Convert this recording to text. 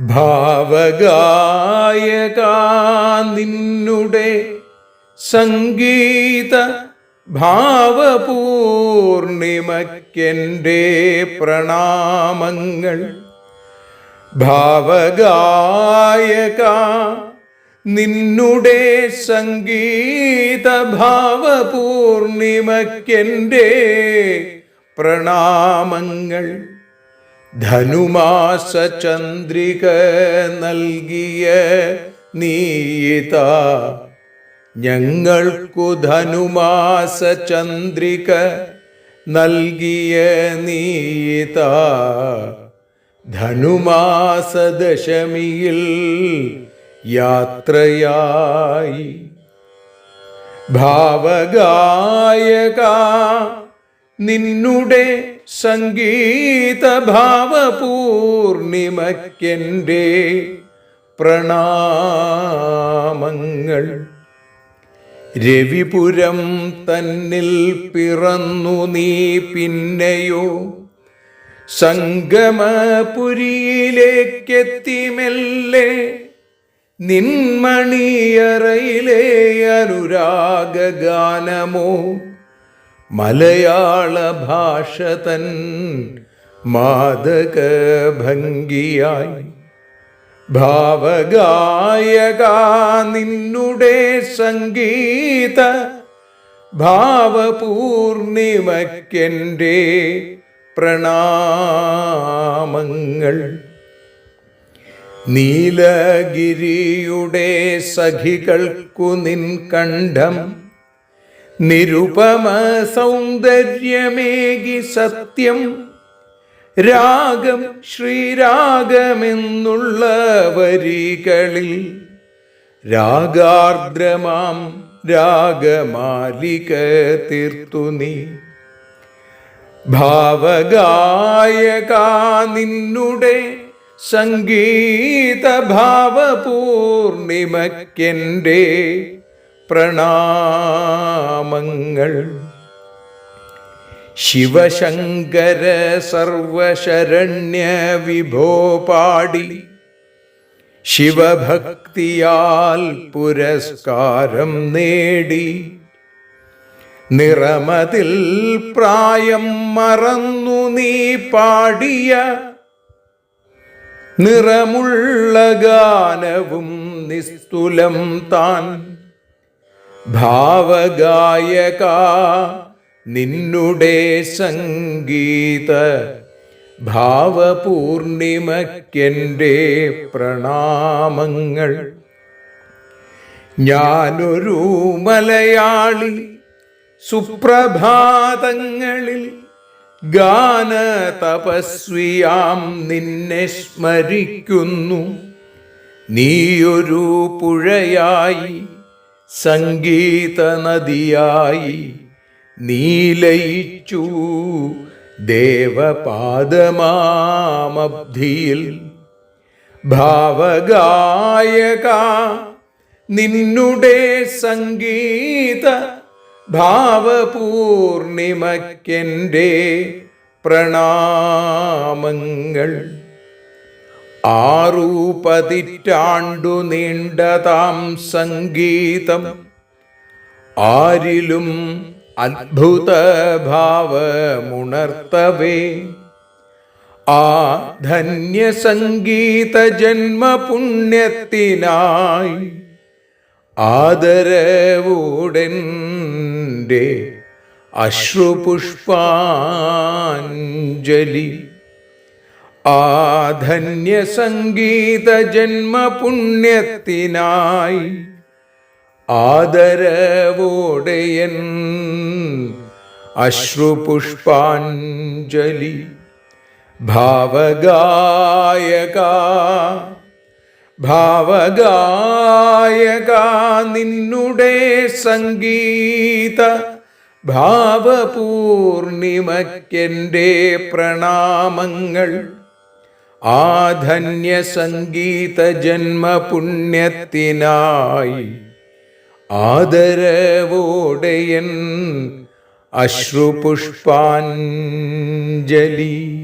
ഭാവഗായക നിന്നുടെ സംഗീത ഭാവപൂർണിമയ്ക്കെന്റെ പ്രണാമങ്ങൾ. ഭാവഗായക നിന്നുടെ സംഗീത ഭാവപൂർണിമയ്ക്കെന്റെ പ്രണാമങ്ങൾ. ധനുമാസ ചന്ദ്രിക നൽകിയ നീയിത. ഞങ്ങൾക്കു ധനുമാസ ചന്ദ്രിക നൽകിയ നീയിത. ധനുമാസ ദശമിയിൽ യാത്രയായി. ഭാവഗായക നിന്നുടെ സംഗീത ഭാവപൂർണിമയ്ക്കെന്റെ പ്രണാമങ്ങൾ. രവിപുരം തന്നിൽ പിറന്നു നീ പിന്നെയോ? സംഗമപുരിയിലേക്കെത്തി മെല്ലെ നിന്മണിയറയിലെ അനുരാഗഗാനമോ? മലയാള ഭാഷ തൻ മാതക ഭംഗിയായി ഭാവഗായക നിന്നുടെ സംഗീത ഭാവപൂർണിമയ്ക്കെന്റെ പ്രണാമങ്ങൾ. നീലഗിരിയുടെ സഖികൾക്കു നിൻ കണ്ഠം നിരുപമ സൗന്ദര്യമേകി സത്യം. രാഗം ശ്രീരാഗമെന്നുള്ള വരികളിൽ രാഗാർദ്രമാം രാഗമാലിക തീർത്തു നീ. ഭാവഗായക നിന്നുടെ സംഗീത ഭാവപൂർണിമയ്ക്കെന്റെ പ്രണാമങ്ങൾ. ശിവശങ്കര സർവശരണ്യ വിഭോ പാടി ശിവഭക്തിയാൽ പുരസ്കാരം നേടി. നിറമതിൽ പ്രായം മറന്നു നീ പാടിയ നിറമുള്ള ഗാനവും നിസ്തുലം താൻ ഭാവഗായക നിന്നുടെ സംഗീത ഭാവപൂർണിമയ്ക്കെന്റെ പ്രണാമങ്ങൾ. ഞാനൊരു മലയാളി സുപ്രഭാതങ്ങളിൽ ഗാന തപസ്വിയാം നിന്നെ സ്മരിക്കുന്നു. നീയൊരു പുഴയായി സംഗീത നദിയായി നീലയിച്ചു ദേവപാദമാമബ്ധിയിൽ. ഭാവഗായക നിന്നുടെ സംഗീത ഭാവപൂർണിമയ്ക്കെന്റെ പ്രണാമങ്ങൾ. ആറു പതിറ്റാണ്ടു നീണ്ടതാം സംഗീതം. ആരിലും അത്ഭുത ഭാവമുണർത്തവേ ആ ധന്യ സംഗീത ജന്മപുണ്യത്തിനായി ആദരവൂടന്റെ അശ്രുപുഷ്പാഞ്ജലി ആ ധന്യ സംഗീത ജന്മപുണ്യത്തിനായി ആദരവോടെയൻ അശ്രുപുഷ്പാഞ്ജലി ഭാവഗായക ഭാവഗായക നിന്നുടെ സംഗീത ഭാവപൂർണിമയ്ക്കെന്റെ പ്രണാമങ്ങൾ ആ ധന്യ സംഗീത ജന്മപുണ്യത്തിനായി ആദരവോടെയൻ അശ്രുപുഷ്പാഞ്ജലി.